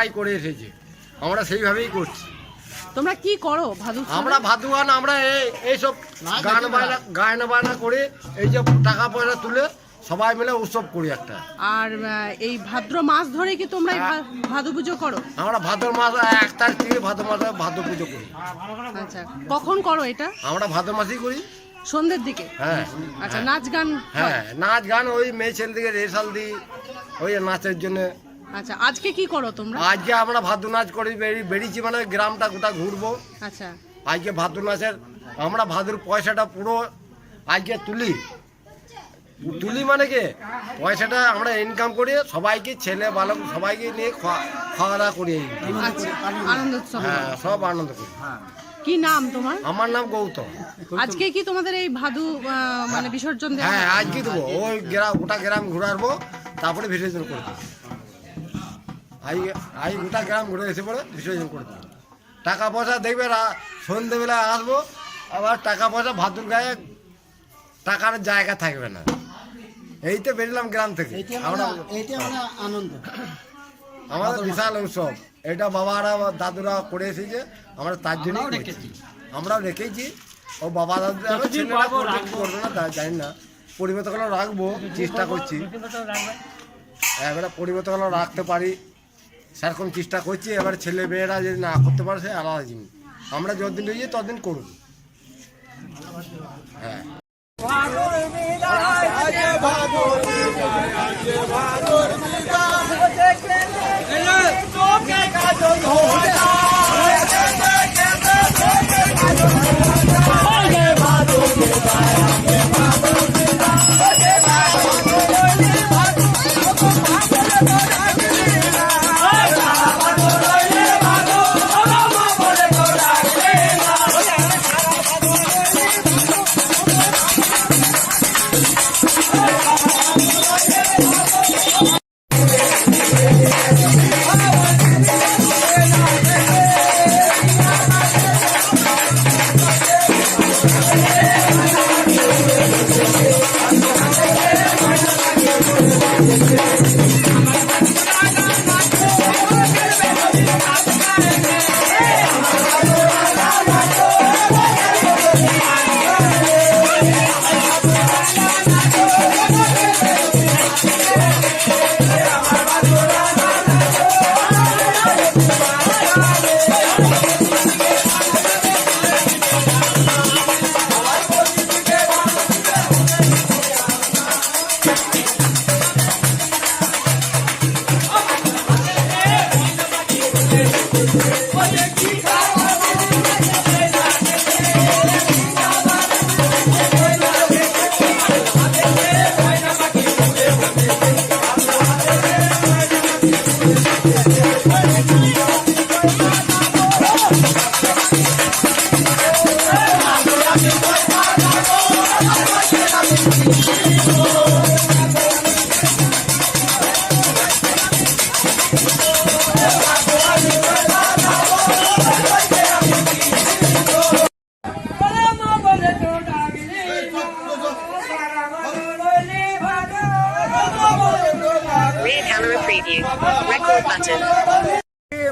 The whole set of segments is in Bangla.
সবাই করে এসেছে। আমরা সেইভাবেই করছি। তোমরা কি করো? ভাদু আমরা ভাদু গান আমরা এইসব গান বায়না গায়না বায়না করে এই যে টাকা পয়সা তুলে সবাই মিলে উৎসব করি একটা। আর এই ভাদ্র মাস ধরে কি তোমরা ভাদু পুজো করো? আমরা ভাদ্র মাস এক তারিখ থেকে ভাদ্র মাসে ভাদু পুজো করি। আচ্ছা কখন করো এটা? আমরা ভাদ্র মাসেই করি। সন্ধ্যের দিকে? হ্যাঁ। আচ্ছা নাচ গান হ্যাঁ? নাচ গান ওই মেয়ে ছেলে দিকে রেশাল দিই ওই নাচের জন্য। আচ্ছা আজকে কি করো তোমরা? আজকে আমরা ভাদ্র নাচ করি বেরিয়েছি মানে গ্রামটা গোটা ঘুরবো? আচ্ছা। আজকে ভাদ্র নাচের আমরা ভাদ্র পয়সাটা পুরো আজকে তুলি। তুলি মানে কি? পয়সাটা আমরা ইনকাম করি সবাইকে ছেলে বালক সবাইকে নিয়ে খাওয়া দাওয়া করি। আচ্ছা আনন্দ হ্যাঁ সব আনন্দ করি। কি নাম তোমার? আমার নাম গৌতম। আজকে কি তোমাদের এই ভাদু মানে বিসর্জন হ্যাঁ আজকে দেবো। ওই গ্রাম গোটা গ্রাম ঘুরাবো তারপরে বিসর্জন করে আই গোটা গ্রাম ঘুরে এসে পরে বিসর্জন করে দেবো টাকা পয়সা দেখবে সন্ধেবেলায় আসব আবার টাকা পয়সা ভাদুর গায়ে টাকার জায়গা থাকবে না। এই তো বেরলাম গ্রাম থেকে। আমরা আনন্দ। আমাদের বিশাল উৎসব। এটা বাবারা দাদুরা করে এসেছে আমরা তার জন্য আমরাও রেখেছি। ও বাবা দাদুরা করবে না তা জানি না। করে রাখব চেষ্টা করছি। এবারে পরিমিত রাখতে পারি। সেরকম চেষ্টা করছি, এবার ছেলে মেয়েরা যদি না করতে পারে, সে আলাদা জিনিস। আমরা যতদিন রয়েছি, ততদিন করুন। হ্যাঁ।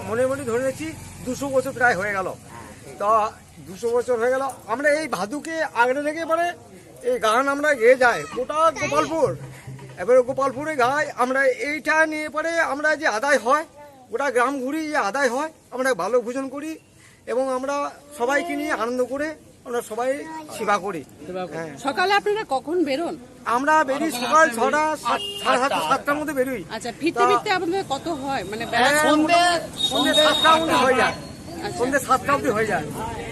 মনে মনে ধরে নিচ্ছি দুশো বছর প্রায় হয়ে গেল। তা দুশো বছর হয়ে গেল। আমরা এই ভাদুকে আগড়ে রেখে পরে এই গান আমরা গেয়ে যাই। গোটা গোপালপুর। এবারে গোপালপুরে গাই আমরা এইটা নিয়ে পরে আমরা যে আদায় হয় গোটা গ্রাম ঘুরি যে আদায় হয় আমরা ভালো ভোজন করি এবং আমরা সবাইকে নিয়ে আনন্দ করে আমরা সবাই সেবা করি। হ্যাঁ। সকালে আপনারা কখন বেরোন? আমরা বেরিয়ে সকাল ছটা সাড়ে সাতটা সাতটার মধ্যে বেরোই। আচ্ছা ফিরতে ফিরতে আপনাদের কত হয়? মানে সন্ধ্যে সন্ধ্যে সাতটা অবধি হয়ে যায়। আচ্ছা। সন্ধ্যে সাতটা অবধি হয়ে যায়।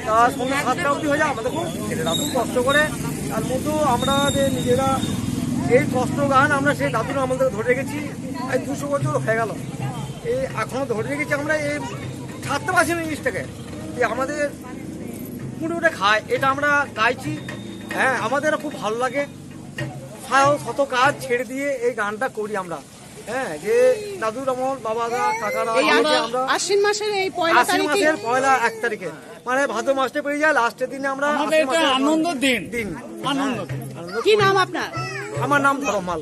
তা সন্ধ্যে সাতটা অবধি হয়ে যায় আমাদের খুব ছেলেরা খুব কষ্ট করে। তার মতো আমরা যে নিজেরা এই কষ্ট গান আমরা সেই দাদুর আমাদের ধরে রেখেছি। এই দুশো বছর হয়ে গেল। এই এখনও ধরে রেখেছি আমরা এই ছাড়তে পারছি না জিনিসটাকে। যে আমাদের মুড়ে উঠে খায়। এটা আমরা গাইছি। হ্যাঁ আমাদের খুব ভালো লাগে। সারাও শত কাজ ছেড়ে দিয়ে এই গানটা করি আমরা। হ্যাঁ যে দাদুর আমল বাবারা কাকারা এই আমাকে আমরা আশ্বিন মাসের এই পয়লা আশ্বিন মাসের পয়লা এক তারিখে। মানে ভাদ্র মাসটা পেরিয়ে যায় লাস্টের দিনে আমরা আনন্দ দিন। দিন। আনন্দ আনন্দ কি নাম আপনার? আমার নাম ধরমাল